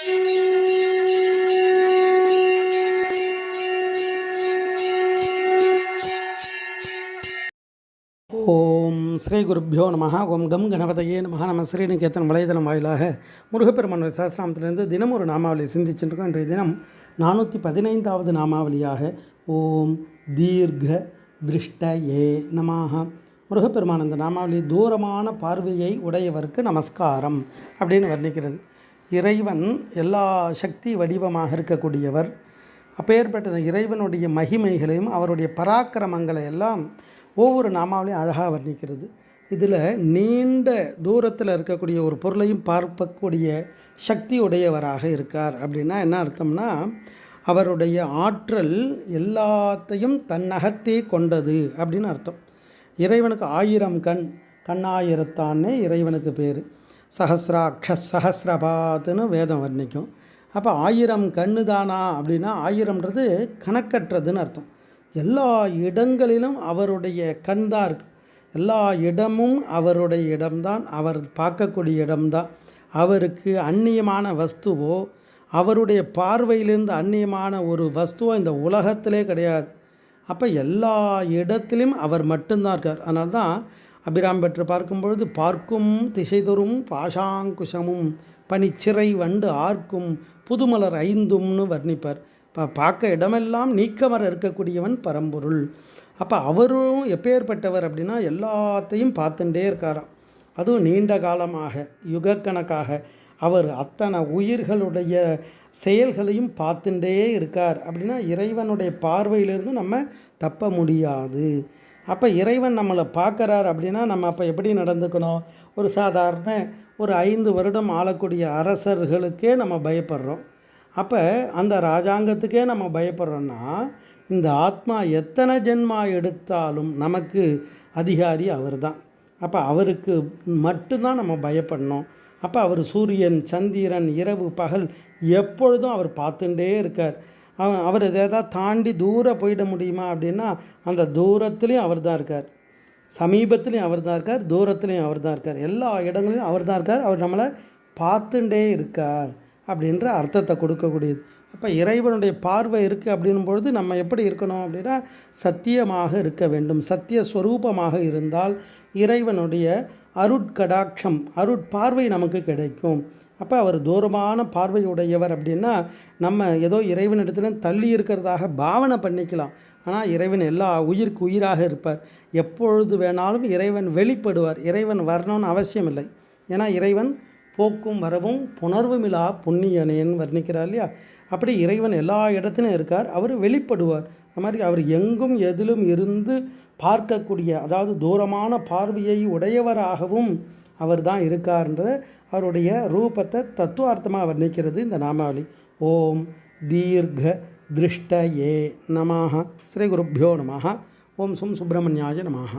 ஓம் ஸ்ரீ குருப்பியோ நம ஓம் கம் கணபதையே நம நம்ம ஸ்ரீநிகேத்தன் வலைதளம் வாயிலாக முருகப்பெருமான் சாஸ்திராமத்திலிருந்து தினம் ஒரு நாமாவளி சிந்திச்சுருக்கோம் இன்றைய தினம் நானூற்றி பதினைந்தாவது நாமாவளியாக ஓம் தீர்க்க திருஷ்ட ஏ நமாக முருகப்பெருமான் அந்த நாமாவளி தூரமான பார்வையை உடையவருக்கு நமஸ்காரம் அப்படின்னு வர்ணிக்கிறது. இறைவன் எல்லா சக்தி வடிவமாக இருக்கக்கூடியவர். அப்பேற்பட்ட இறைவனுடைய மகிமைகளையும் அவருடைய பராக்கிரமங்களை எல்லாம் ஒவ்வொரு நாமாவிலையும் அழகாக வர்ணிக்கிறது. இதில் நீண்ட தூரத்தில் இருக்கக்கூடிய ஒரு பொருளையும் பார்க்கக்கூடிய சக்தி உடையவராக இருக்கார் அப்படின்னா என்ன அர்த்தம்னா அவருடைய ஆற்றல் எல்லாத்தையும் தன்னகத்தே கொண்டது அப்படின்னு அர்த்தம். இறைவனுக்கு ஆயிரம் கண் கண்ணாயிரத்தானே இறைவனுக்கு பேர். சஹசிராட்ச சஹசிரபாத்துன்னு வேதம் வர்ணிக்கும். அப்போ ஆயிரம் கண்ணு தானா அப்படின்னா ஆயிரம்ன்றது கணக்கற்றதுன்னு அர்த்தம். எல்லா இடங்களிலும் அவருடைய கண் தான் இருக்குது எல்லா இடமும் அவருடைய இடம்தான். அவர் பார்க்கக்கூடிய இடம்தான். அவருக்கு அந்நியமான வஸ்துவோ அவருடைய பார்வையிலிருந்து அந்நியமான ஒரு வஸ்துவோ இந்த உலகத்திலே கிடையாது. அப்போ எல்லா இடத்திலும் அவர் மட்டும்தான் இருக்கார். அதனால தான் அபிராம் பெற்று பார்க்கும்பொழுது பார்க்கும் திசைதொரும் பாஷாங்குஷமும் பனிச்சிறை வண்டு ஆர்க்கும் புதுமலர் ஐந்தும்னு வர்ணிப்பார். இப்போ பார்க்க இடமெல்லாம் நீக்கமர இருக்கக்கூடியவன் பரம்பொருள். அப்போ அவரும் எப்பேற்பட்டவர் அப்படின்னா எல்லாத்தையும் பார்த்துட்டே இருக்காராம். அதுவும் நீண்ட காலமாக யுகக்கணக்காக அவர் அத்தனை உயிர்களுடைய செயல்களையும் பார்த்துட்டே இருக்கார். அப்படின்னா இறைவனுடைய பார்வையிலிருந்து நம்ம தப்ப முடியாது. அப்போ இறைவன் நம்மளை பார்க்குறார் அப்படின்னா நம்ம அப்போ எப்படி நடந்துக்கணும்? ஒரு சாதாரண ஒரு ஐந்து வருடம் ஆளக்கூடிய அரசர்களுக்கே நம்ம பயப்படுறோம். அப்போ அந்த ராஜாங்கத்துக்கே நம்ம பயப்படுறோன்னா இந்த ஆத்மா எத்தனை ஜென்மா எடுத்தாலும் நமக்கு அதிகாரி அவர் தான் அப்போ அவருக்கு மட்டும்தான் நம்ம பயப்படணும். அப்போ அவர் சூரியன் சந்திரன் இரவு பகல் எப்பொழுதும் அவர் பார்த்துட்டே இருக்கார். அவன் அவர் எதாவது தாண்டி தூரம் போயிட முடியுமா அப்படின்னா அந்த தூரத்துலேயும் அவர் தான் இருக்கார். சமீபத்துலேயும் அவர் தான் இருக்கார் தூரத்துலேயும் அவர் தான் இருக்கார். எல்லா இடங்களிலும் அவர் தான் இருக்கார். அவர் நம்மளை பார்த்துட்டே இருக்கார் அப்படின்ற அர்த்தத்தை கொடுக்கக்கூடியது. அப்போ இறைவனுடைய பார்வை இருக்குது அப்படின்னும் பொழுது நம்ம எப்படி இருக்கணும் அப்படின்னா சத்தியமாக இருக்க வேண்டும். சத்திய ஸ்வரூபமாக இருந்தால் இறைவனுடைய அருட்கடாட்சம் அருட்பார்வை நமக்கு கிடைக்கும். அப்போ அவர் தூரமான பார்வையுடையவர் அப்படின்னா நம்ம ஏதோ இறைவனிடத்துல தள்ளி இருக்கிறதாக பாவனை பண்ணிக்கலாம். ஆனால் இறைவன் எல்லா உயிருக்கு உயிராக இருப்பார். எப்பொழுது வேணாலும் இறைவன் வெளிப்படுவார். இறைவன் வரணும்னு அவசியம் இல்லை. ஏன்னா இறைவன் போக்கும் வரவும் புணர்வுமிலா புண்ணியனேன்னு வர்ணிக்கிறார் இல்லையா? அப்படி இறைவன் எல்லா இடத்துலையும் இருக்கார். அவர் வெளிப்படுவார். அது மாதிரி அவர் எங்கும் எதிலும் இருந்து பார்க்கக்கூடிய அதாவது தூரமான பார்வையை உடையவராகவும் அவர் தான் இருக்கார்ன்ற அவருடைய ரூபத்தை தத்துவார்த்தமாக வர்ணிக்கிறது இந்த நாமாவளி. ஓம் தீர்க்க திருஷ்ட ஏ நமாக ஸ்ரீ குருப்பியோ நமாக ஓம் சும் சுப்பிரமணியாய நமாக